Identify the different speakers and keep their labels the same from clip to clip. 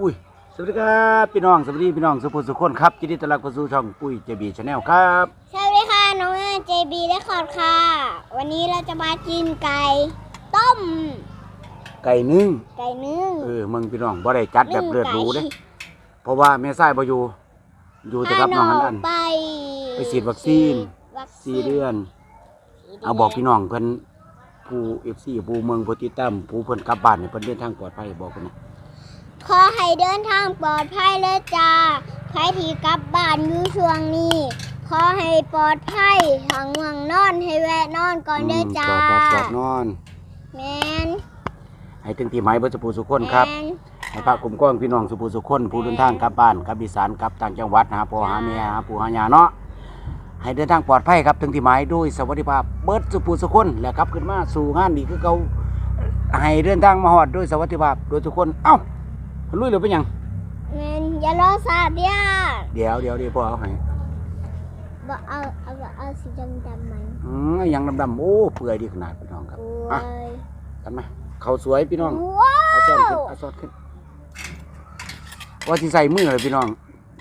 Speaker 1: อุ้ยสวัสดีครับพี่น้องสวัสดีพี่น้องสุภุสุขคนครับยินดีต้อนรับเข้าสู่ช่องปุ้ยเจบีชาแนลครับ
Speaker 2: สวัสดีค่ะน้องเอิญ JB และคอร์ดค่ะ วันนี้เราจะมากินไก่ต้ม
Speaker 1: ไก่นึ่ง
Speaker 2: ไก่นึ่ง
Speaker 1: เออมึงพี่น้องบ่ได้จัดแบบเลือดหรูเด้
Speaker 2: นึ่ง
Speaker 1: เพราะว่าแม่ไส้บ่อยู่อยู่แต่กับน้องอันนั้น
Speaker 2: ไป
Speaker 1: ไปฉีดวัคซีน
Speaker 2: วัคซี
Speaker 1: สี่เดือน เอาบอกพี่น้องเพิ่นผู้ FC ผู้เมืองผู้ติดตามผู้เพิ่นกลับบ้านนี่เพิ่นเดินทางปลอดภัยบอกเพิ่นนะ
Speaker 2: ขอให้เดินทางปลอดภัยเลยจ้าใครที่กลับบ้านอยู่ช่วงนี้ ขอให้ปลอดภัยทางง่วงนอนให้แวะนอนก่อนเด้อจ้า
Speaker 1: จอดจอดจอดนอน
Speaker 2: แมน
Speaker 1: ให้ถึงที่หมายเบ่สุภุสุขคนครับ
Speaker 2: แม่น
Speaker 1: ให้พระคุ้มครองพี่น้องสุภูสุขคนผู้เดินทางกลับบ้านกลับอีสานกลับต่างจังหวัดหาพ่อหาแม่หาปู่หาย่าเนาะให้เดินทางปลอดภัยครับถึงที่หมายด้วยสวัสดิภาพเบิดสุภูสุขคนและกลับขึ้นมาสู่งานดีคือเก่าให้เดินทางมาฮอดด้วยสวัสดิภาพโดยทุกคนเอ้า ลุยเลยเป็นหยัง
Speaker 2: แมนอย่ารอสาเดีย
Speaker 1: เดี๋ยวเดี๋ยวเดี๋ยวพ่อเอาให้
Speaker 2: บอกเอาเอาเอาเอาสีดำดำๆมัน
Speaker 1: อืมหยังดำๆโอ้เปื่อยดีขนาดพี่น้องครับ
Speaker 2: โอ้
Speaker 1: อะ
Speaker 2: ย
Speaker 1: กันมาเขาวสวยพี่น้อง
Speaker 2: ว้า
Speaker 1: เอาซ้อนขึ้น
Speaker 2: ว
Speaker 1: เอาซ้อนขึ้นว่าที่ใส่มือเลยพี่น้อง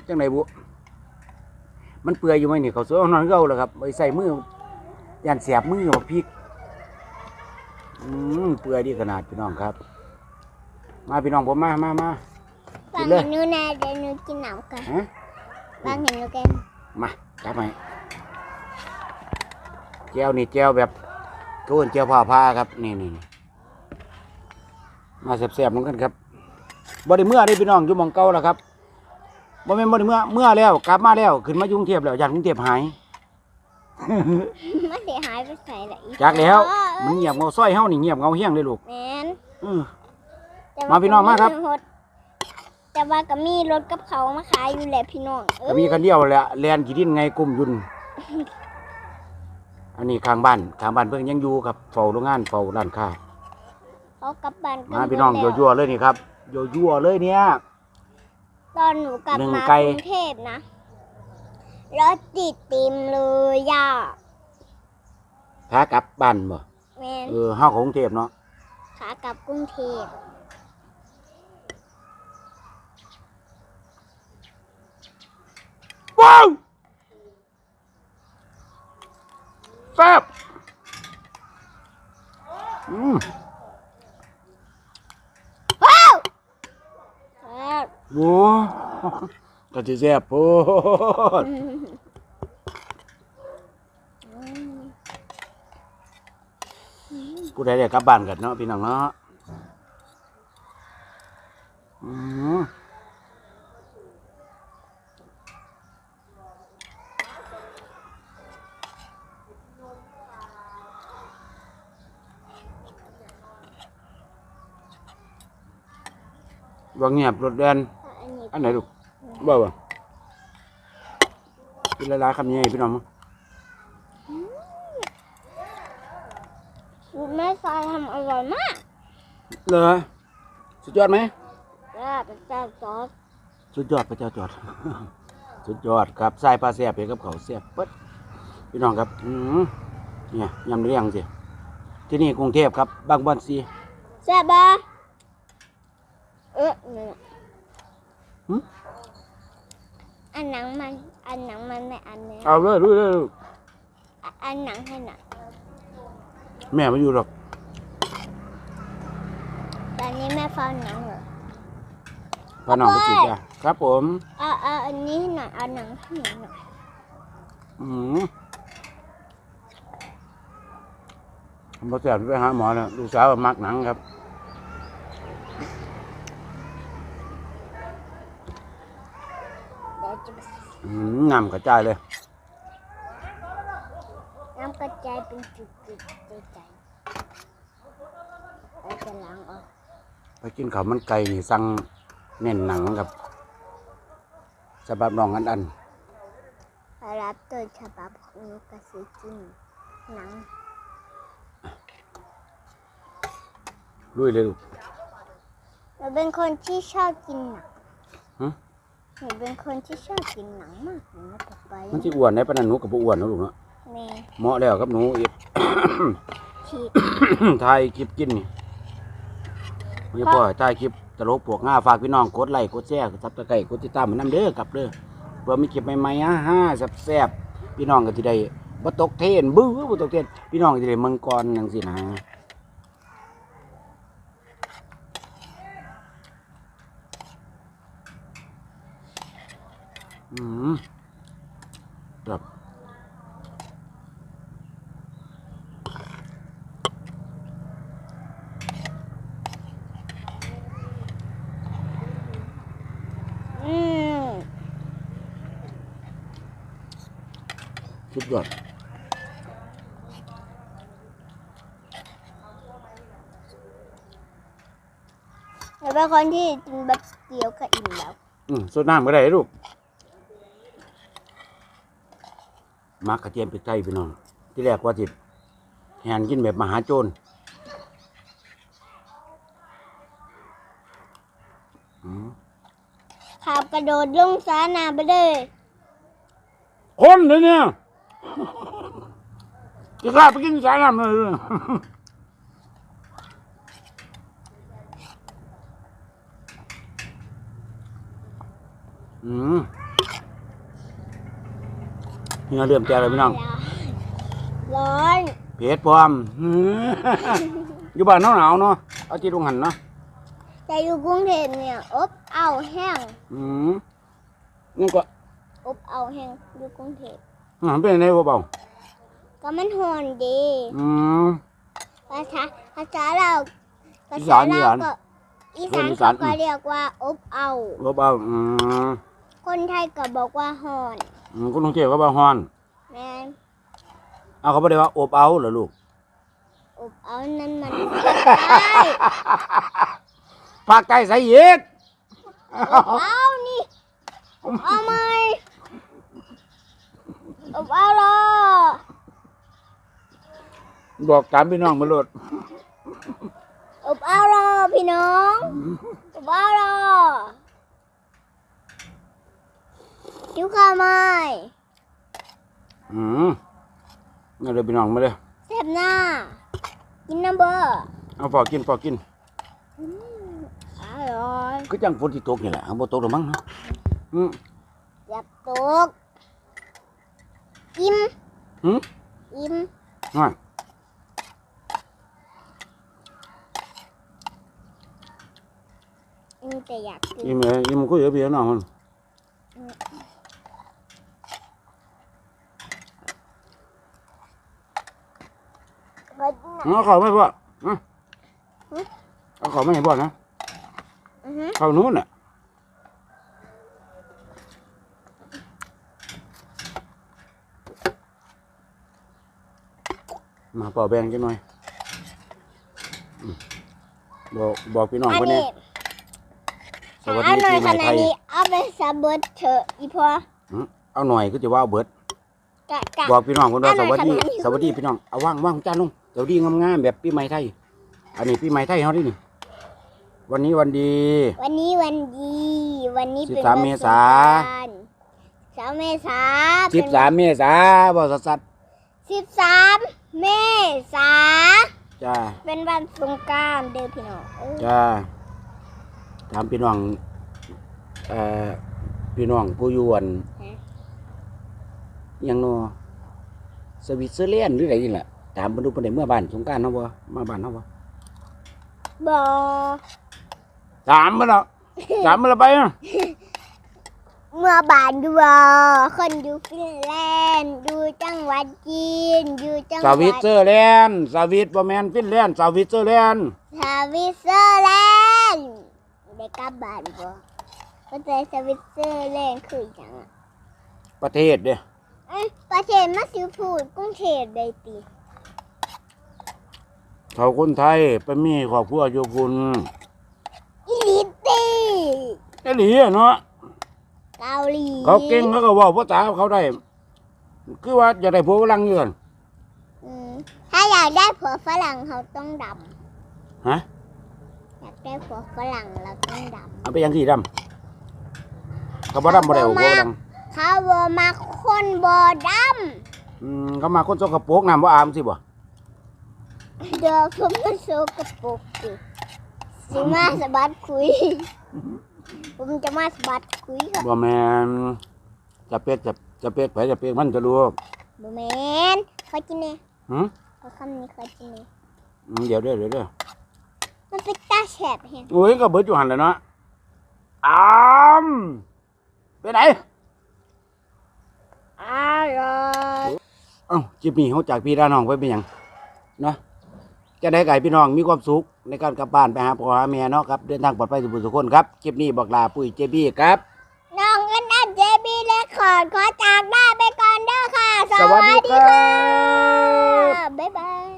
Speaker 1: จังไหนบุมันเปื่อยอยู่ไหมนี่เขาวสวยเอานอนเก่าเลยครับไปใส่มือย่านเสียบมือมาพริกอืมเปื่อยดีขนาดพี่น้องครับ มาพี่น้องผมมามามา
Speaker 2: บาง
Speaker 1: กินเลย
Speaker 2: เห็นหนูแน่เดี๋ยวหนูกินหนาวกัน
Speaker 1: ฮะ
Speaker 2: บางเห็นหนูกัน
Speaker 1: มาจับไหมแก้วนี่แก้วแบบโก้นแก้วผ้าผ้าครับนี่นี่นี่มาแซ่บๆเหมือนกันครับบ่ได้เมื่อได้พี่น้องอยู่หมองเก่าแล้วครับบ่แม่นบ่ได้เมื่อเมื่อแล้วกลับมาแล้วขึ้นมาอยู่กรุงเทพแล้วอยากกรุงเทพหาย
Speaker 2: มันเสียหายไปใส่ละอี
Speaker 1: จากแล้ว
Speaker 2: เออ
Speaker 1: มันเงียบเงาซ้อยเฮานี่เงียบเงาเฮี้ยงเลยลูก
Speaker 2: แมน
Speaker 1: เออ
Speaker 2: แต่
Speaker 1: มาพี่น้องมาครับ
Speaker 2: รถแต่ว่าก็มีรถกับเขามาขายอยู่แหละพี่น้องเอ
Speaker 1: ก็
Speaker 2: อ
Speaker 1: มีคันเดียวแหละแลนกี่ดินไงกลุ่มยุน อันนี้ข้างบ้านข้างบ้านเพิ่งยังอยู่ครับเฝ้าโรงงานเฝ้าร้านค้า
Speaker 2: เขากลับบ้านกั
Speaker 1: มาพี่น้อง
Speaker 2: หมดแล้ว
Speaker 1: ยั่วๆเลยนี่ครับยั่วๆเลยเนี่ย
Speaker 2: ตอนหนูกลับ
Speaker 1: หนึ่ง
Speaker 2: มา
Speaker 1: ไกล
Speaker 2: กรุงเทพนะรถติดเติมเลยย่า
Speaker 1: ขากลับบ้านบ่
Speaker 2: แมน
Speaker 1: เออเฮาของกรุงเทพเนาะ
Speaker 2: ขากลับกรุงเทพ
Speaker 1: ว้าวแซ่บอืม
Speaker 2: ว้าวแซ่บ
Speaker 1: โอ้ก็สิแซ่บโพดผู้ใดได้กลับบ้านกันเนาะพี่น้องเนาะอืม ว่าเงียบรถแดน
Speaker 2: อันนี้
Speaker 1: อันไหนลูกบ่บ่กินละลายๆคำนี้พี่น้องมั้ง
Speaker 2: สูตรแม่ทรายทำอร่อยมาก
Speaker 1: เลยสุดยอดไหม
Speaker 2: แล้วเป็นเจ้าซอส
Speaker 1: สุดยอดพระเจ้าจอด สุดยอดครับใส่ปลาแซ่บไปกับเขาวแซ่บเปิดพี่น้องครับอืมเนี่ยยำเรียงสิที่นี่กรุงเทพครับ บางบอนซี
Speaker 2: แซ่บปะเออนั่นน่ะ
Speaker 1: หึ
Speaker 2: อันหนังมัน อันหนังมันไม่อันเนี้ย
Speaker 1: เอาเลยดูเลยดู
Speaker 2: อะอันหนังให้หน่อย
Speaker 1: แม่ไม่อยู่หรอก
Speaker 2: ตอนนี้แม่ฟังหนังเหรอ
Speaker 1: พาน้องไปจีบจ้ะครับผม
Speaker 2: เอาเอาอันนี้ให้หน่อยเอาหนังให้หน่อยหน่อย
Speaker 1: อืมผมบ่แซ่บไปหาหมอแล้วลูกสาวมักหนังครับ
Speaker 2: เดี๋ยวจะ
Speaker 1: อืม งามกระจายเลย
Speaker 2: น้ำกระจายเป็นจุดๆใจใจเราจะล้างออก
Speaker 1: ไปกินข้าวมันไก่นี่สั่งเน้นหนังกับฉบับน้องอันอัน
Speaker 2: รับตัวฉบับของนกกระสีจิ้มหนัง
Speaker 1: ลุยเลยลูก
Speaker 2: หนูเป็นคนที่ชอบกินหนัง
Speaker 1: ฮะ
Speaker 2: นูเป็นคนที่ชอบกินหนังมากหนูไม่กลับไป
Speaker 1: มันสิอ้วนได้ปานนั้นหนูกับบ่อ้วนเนาะลูกเนาะ
Speaker 2: แม่
Speaker 1: เหมาะแล้วกับหนูอีก
Speaker 2: ฉีด
Speaker 1: ถ่ายคลิปกินนี่ไม่พอถ่ายคลิปตลกปวกง่าฝากพี่น้องกดไลค์กดแชร์กดซับสไครต์กดติดตามมันนํเด้อครับเด้อเพื่อมีคลิปใหม่ๆอะฮ่าแซ่บๆพี่น้องก็สิได้บ่ตกเทรนบื้อบ่ตกเทรนพี่น้องก็สิได้เมืองก่อนจังซี่นะ อืมครับ
Speaker 2: อืม
Speaker 1: สุดยอด
Speaker 2: หนูเป็นคนที่กินแบบเดียวก็อิ่มแล้ว
Speaker 1: อืมสดน้ำก็ได้ลูก มักกระเทียมพริกไทยพี่น้อง ที่แรกว่าจิแหนกินแบบมหาโจรอืม
Speaker 2: ขับกระโดดลงสานาไปเลย
Speaker 1: คนเลยเนี่ยจะกล้าไปกินสายน้ำเลยอืม เฮียเริ่มแก่แล้วพี่น้อง
Speaker 2: ร้อน
Speaker 1: เผ็ดพร้อมอยู่บ้านหนาวหนาวๆเนาะเอาที่ลงหันเนาะ
Speaker 2: แต่อยู่กรุงเทพเนี่ยอบเอาวแห้ง
Speaker 1: อืมนี่ก็
Speaker 2: อบเอาวแห้งอยู่กรุงเทพ
Speaker 1: อ่าเป็นไงบ่เบา
Speaker 2: ก็มันหอนดี
Speaker 1: อืม
Speaker 2: ภาษาภาษาเราภา
Speaker 1: อี
Speaker 2: ษา
Speaker 1: สาน
Speaker 2: เรา
Speaker 1: อีสาน
Speaker 2: ก็อีสาน
Speaker 1: อีสาน
Speaker 2: เขาก็เรียกว่าอบเอาว
Speaker 1: บ่เบาอืม
Speaker 2: คนไทยก็บอกว่าหอน
Speaker 1: อืมคุณลุงเจ้ก็บ่าฮ้อน
Speaker 2: แม่น
Speaker 1: เอาเขาบ่ได้ว่าอบเอาเหรอลูก
Speaker 2: อบเอานั้นมัน
Speaker 1: ภาคใต้ใส่เย็ด
Speaker 2: อบเอานี่อบเอาไหมอบเอาเหรอ
Speaker 1: บอกตามพี่น้องมาโลด
Speaker 2: อบเอาเหรอพี่น้องอบเอาเหรอ คิ้วข้าวไหม
Speaker 1: อืมนี่เลยพี่น้องมาเลย
Speaker 2: แซ่บหน้า กินน้ำเบอร์
Speaker 1: เอาพอกินพอกิน
Speaker 2: อร่อย
Speaker 1: คือจังฝนที่ตกนี่แหละเอาบ่ตกหรอกมั้งเนาะอืม
Speaker 2: อย่าตกอิ่ม
Speaker 1: หืม
Speaker 2: อิ่ม
Speaker 1: อะ
Speaker 2: อิ่มแต่อยากกิน
Speaker 1: ยิ้มเลยยิ้มคุยกับพี่น้องมัน
Speaker 2: เบิดน่ะ
Speaker 1: เอาเขาไม่พ่ออะเอาเขาไม่ให้พ่อนะ
Speaker 2: อือฮึ
Speaker 1: เขานู้นน่ะมาเป่าแบงกันหน่อยอืมบอกบอกพี่น้อง
Speaker 2: อัน
Speaker 1: คนนี้
Speaker 2: นี้
Speaker 1: สวัสดี
Speaker 2: นหน่อย
Speaker 1: ปีให
Speaker 2: ข
Speaker 1: ม่
Speaker 2: นา
Speaker 1: ไท
Speaker 2: ด
Speaker 1: ย
Speaker 2: นี้เอาไปสะเบิดเถอะอีพอ
Speaker 1: อืมเอาหน่อยก็จะว่าเอาเบิด
Speaker 2: กะกะ
Speaker 1: บอกพี่น้องคนว่าสวัสดี สวัสดีพี่น้อง เอาว่างว่างจานลง สวัสดีงามๆแบบปีใหม่ไทย อันนี้ปีใหม่ไทยเขาดินี่ วันนี้วันดี
Speaker 2: วันนี้วันดี วันนี้เป็น
Speaker 1: 13
Speaker 2: วัน
Speaker 1: เมษา
Speaker 2: สงกรนต์สามเมษา
Speaker 1: สิบสามเมษาบอกสัตว์
Speaker 2: สิบสามเมษา
Speaker 1: จ้า
Speaker 2: เป็นวันสงกรารเด้อพี่น้องเออ
Speaker 1: จ้าถามพี่น้องเอ่อพี่น้องผู้อยวนหยังโนสวิตเซอร์แลนด์หรืออะไรนี่แหละ ถามมาดูประเด็นเมื่อบ้านสงกรารเขาบ่มาบ้านเขาบ่
Speaker 2: บอ
Speaker 1: ถามมาแล้วถามมาแล้วไปอะ
Speaker 2: เมื่อบานดูบอคนอยู่ฟินแลนด์อยู่จังหวัดจีนอยู่จังห
Speaker 1: ส
Speaker 2: วัด
Speaker 1: วิตเซอร์แลนด์สวิตบ่แม่นฟินแลนด์สวิตเซอร์แลนด์
Speaker 2: สวิตเซอร์แลนด์ได้กลับบ้านบ่ก็แต่สวิตเซอร์แลนด์คือหยังอะ
Speaker 1: ประเทศเด้อ
Speaker 2: เอ้ยประเทศมาสิพูดกรุงเทพได้ติ
Speaker 1: เขาคนไทยไปมีครอบครัวอยู่พุ่น
Speaker 2: อีลิตี
Speaker 1: ไอ้หลีอะเนาะ
Speaker 2: เกาหลี
Speaker 1: เขาเก่งเขาก็เว่าภาษาเขาได้ คือว่าจะได้พวกฝรั่งอยู่กัน
Speaker 2: อืมถ้าอยากได้ผัวฝรั่งเขาต้องด
Speaker 1: ฮะำ
Speaker 2: อยากได้ผัวฝรั่งเราต้องด
Speaker 1: เอาไปยังที่ดำเขาบ่ดำบ่ได้เอาพวกฝรั่งำ
Speaker 2: เขาบอมาคนบอด
Speaker 1: อืมเขามาคนสกปรกน้ำบ่อาบสิบ่ำ
Speaker 2: เดี๋ยวผมมันโซกระปุกสิสิมาสะบัดคุย ผมจะมาสะบัดคุยครับ
Speaker 1: บ่แม่นจะเป็กจะจะเป็กไปจะเป็กมันจะรู้
Speaker 2: บแมนขอกินเนี่ย
Speaker 1: หืม
Speaker 2: ขอคำนี้ขอกินเนี่ย
Speaker 1: อืมเดี๋ยวเด้อเดี๋ยวเด้อ
Speaker 2: มันเป็นตาแฉบเห็น
Speaker 1: โอ้ยก็เบิดอยู่หันแหล้วเนาะอ้ามไปไหน
Speaker 2: อร่อย
Speaker 1: เอ้าจิบนี่เขาจากพี่ด้านน้องไปเป็นหยังเนาะ จะได้ไก่พี่น้องมีความสุขในการกลับบ้านไปหาพ่อหาแม่เนาะครับเดินทางปลอดภัยสุขสุขคนครับคลิปนี้บอกลาปุ้ยเจบี้ครับ
Speaker 2: น้องกันอันเจบีและขอดขอจากหน้าไปก่อนเด้อค่ะส
Speaker 1: สวั
Speaker 2: วั
Speaker 1: ส
Speaker 2: ส
Speaker 1: ดี
Speaker 2: ดี
Speaker 1: ครั
Speaker 2: ค่ะ
Speaker 1: บ
Speaker 2: บ๊ายบาย